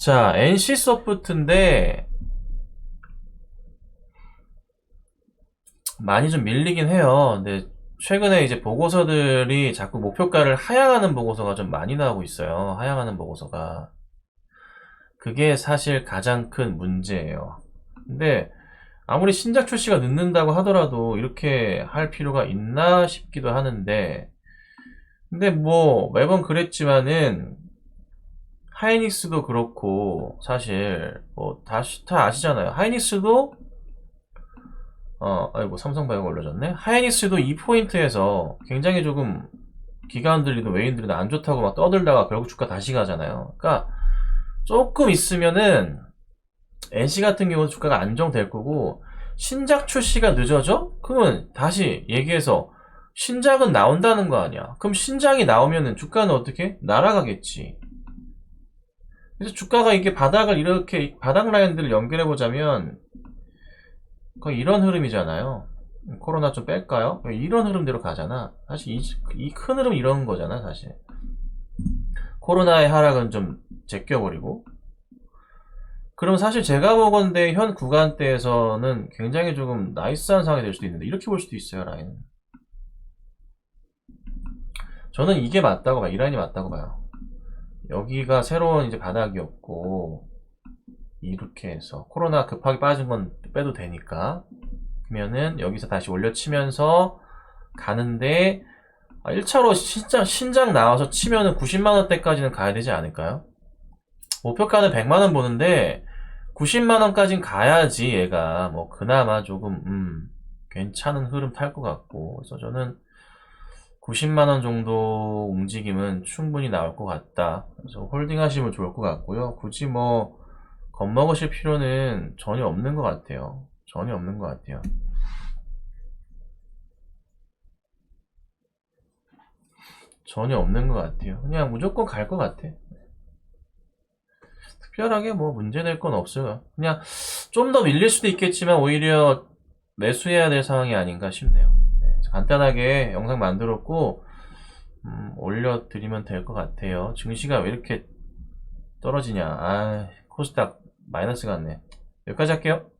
자, NC 소프트인데 많이 좀 밀리긴 해요. 근데 최근에 이제 보고서들이 자꾸 목표가를 하향하는 보고서가 좀 많이 나오고 있어요. 하향하는 보고서가. 그게 사실 가장 큰 문제예요. 근데 아무리 신작 출시가 늦는다고 하더라도 이렇게 할 필요가 있나 싶기도 하는데 근데 뭐 매번 그랬지만은 하이닉스도 그렇고 사실 뭐 다시 다 아시잖아요. 하이닉스도 어 아이고 삼성바이오가 올려졌네. 하이닉스도 이 포인트에서 굉장히 조금 기관들이든 외인들이든 안 좋다고 막 떠들다가 결국 주가 다시 가잖아요. 그러니까 조금 있으면은 NC 같은 경우 주가가 안정될 거고 신작 출시가 늦어져? 그러면 다시 얘기해서 신작은 나온다는 거 아니야. 그럼 신작이 나오면은 주가는 어떻게? 날아가겠지. 그래서 주가가 이게 바닥을 이렇게 바닥 라인들을 연결해 보자면 거의 이런 흐름이잖아요. 코로나 좀 뺄까요? 이런 흐름대로 가잖아. 사실 이 큰 흐름 이런 거잖아, 사실. 코로나의 하락은 좀 제껴버리고. 그럼 사실 제가 보건대 현 구간대에서는 굉장히 조금 나이스한 상황이 될 수도 있는데 이렇게 볼 수도 있어요, 라인은. 저는 이게 맞다고 봐요. 이 라인이 맞다고 봐요. 여기가 새로운 이제 바닥이었고 이렇게 해서 코로나 급하게 빠진 건 빼도 되니까. 그러면은 여기서 다시 올려치면서 가는데 1차로 신장, 신장 나와서 치면은 90만원대까지는 가야 되지 않을까요? 목표가는 100만원 보는데 90만원까진 가야지 얘가. 뭐 그나마 조금 음, 괜찮은 흐름 탈 것 같고. 그래서 저는 90만원 정도 움직임은 충분히 나올 것 같다. 그래서 홀딩 하시면 좋을 것 같고요. 굳이 뭐 겁먹으실 필요는 전혀 없는 것 같아요. 전혀 없는 것 같아요. 전혀 없는 것 같아요. 그냥 무조건 갈 것 같아. 특별하게 뭐 문제될 건 없어요. 그냥 좀 더 밀릴 수도 있겠지만 오히려 매수해야 될 상황이 아닌가 싶네요. 네, 간단하게 영상 만들었고 음, 올려드리면 될 것 같아요. 증시가 왜 이렇게 떨어지냐? 아, 코스닥 마이너스 같네. 여기까지 할게요.